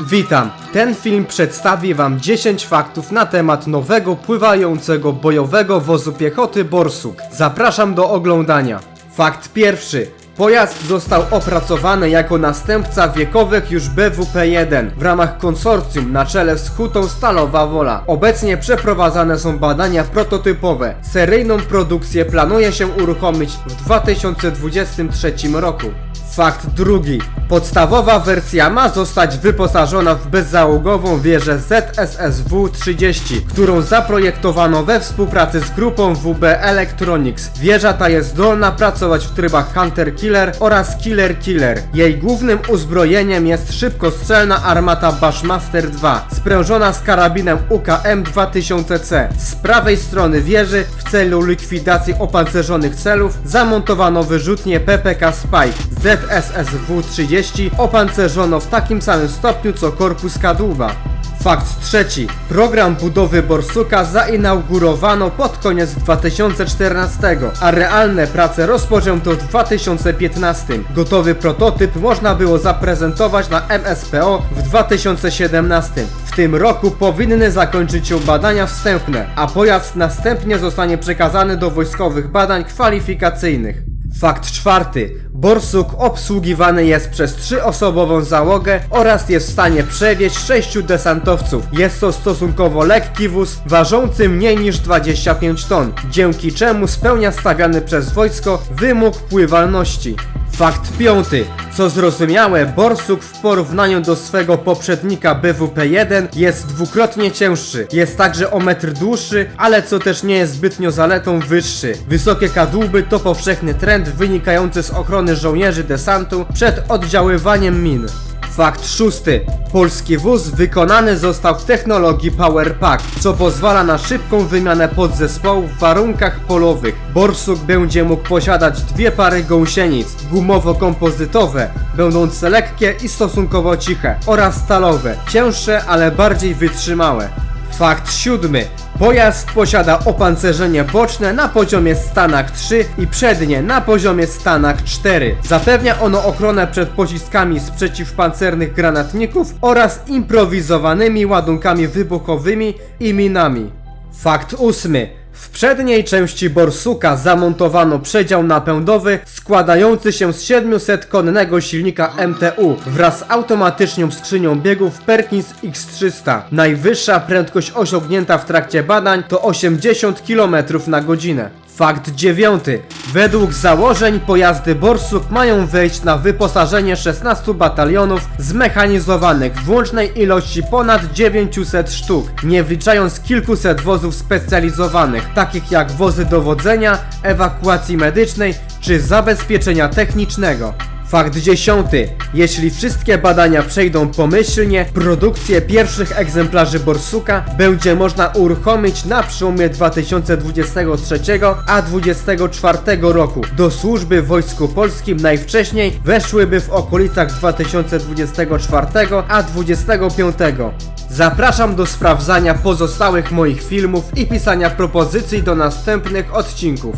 Witam. Ten film przedstawi Wam 10 faktów na temat nowego pływającego bojowego wozu piechoty Borsuk. Zapraszam do oglądania. Fakt pierwszy. Pojazd został opracowany jako następca wiekowych już BWP-1 w ramach konsorcjum na czele z Hutą Stalowa Wola. Obecnie przeprowadzane są badania prototypowe. Seryjną produkcję planuje się uruchomić w 2023 roku. Fakt drugi. Podstawowa wersja ma zostać wyposażona w bezzałogową wieżę ZSSW-30, którą zaprojektowano we współpracy z grupą WB Electronics. Wieża ta jest zdolna pracować w trybach Hunter-Killer oraz Killer-Killer. Jej głównym uzbrojeniem jest szybkostrzelna armata Bushmaster 2, sprężona z karabinem UKM-2000C. Z prawej strony wieży w celu likwidacji opancerzonych celów zamontowano wyrzutnię PPK Spike. ZSSW-30 opancerzono w takim samym stopniu co korpus kadłuba. Fakt trzeci. Program budowy Borsuka zainaugurowano pod koniec 2014, a realne prace rozpoczęto w 2015. Gotowy prototyp można było zaprezentować na MSPO w 2017. W tym roku powinny zakończyć się badania wstępne, a pojazd następnie zostanie przekazany do wojskowych badań kwalifikacyjnych. Fakt czwarty. Borsuk obsługiwany jest przez trzyosobową załogę oraz jest w stanie przewieźć sześciu desantowców. Jest to stosunkowo lekki wóz, ważący mniej niż 25 ton, dzięki czemu spełnia stawiany przez wojsko wymóg pływalności. Fakt piąty. Co zrozumiałe, Borsuk w porównaniu do swego poprzednika BWP-1 jest dwukrotnie cięższy. Jest także o metr dłuższy, ale co też nie jest zbytnio zaletą wyższy. Wysokie kadłuby to powszechny trend wynikający z ochrony żołnierzy desantu przed oddziaływaniem min. Fakt szósty. Polski wóz wykonany został w technologii Powerpack, co pozwala na szybką wymianę podzespołów w warunkach polowych. Borsuk będzie mógł posiadać dwie pary gąsienic, gumowo-kompozytowe, będące lekkie i stosunkowo ciche, oraz stalowe, cięższe, ale bardziej wytrzymałe. Fakt siódmy. Pojazd posiada opancerzenie boczne na poziomie Stanak 3 i przednie na poziomie Stanak 4. Zapewnia ono ochronę przed pociskami z przeciwpancernych granatników oraz improwizowanymi ładunkami wybuchowymi i minami. Fakt ósmy. W przedniej części Borsuka zamontowano przedział napędowy składający się z 700-konnego silnika MTU wraz z automatyczną skrzynią biegów Perkins X300. Najwyższa prędkość osiągnięta w trakcie badań to 80 km na godzinę. Fakt dziewiąty. Według założeń pojazdy Borsuk mają wejść na wyposażenie 16 batalionów zmechanizowanych w łącznej ilości ponad 900 sztuk, nie wliczając kilkuset wozów specjalizowanych, takich jak wozy dowodzenia, ewakuacji medycznej czy zabezpieczenia technicznego. Fakt dziesiąty. Jeśli wszystkie badania przejdą pomyślnie, produkcję pierwszych egzemplarzy Borsuka będzie można uruchomić na przełomie 2023 a 2024 roku. Do służby w Wojsku Polskim najwcześniej weszłyby w okolicach 2024 a 2025. Zapraszam do sprawdzania pozostałych moich filmów i pisania propozycji do następnych odcinków.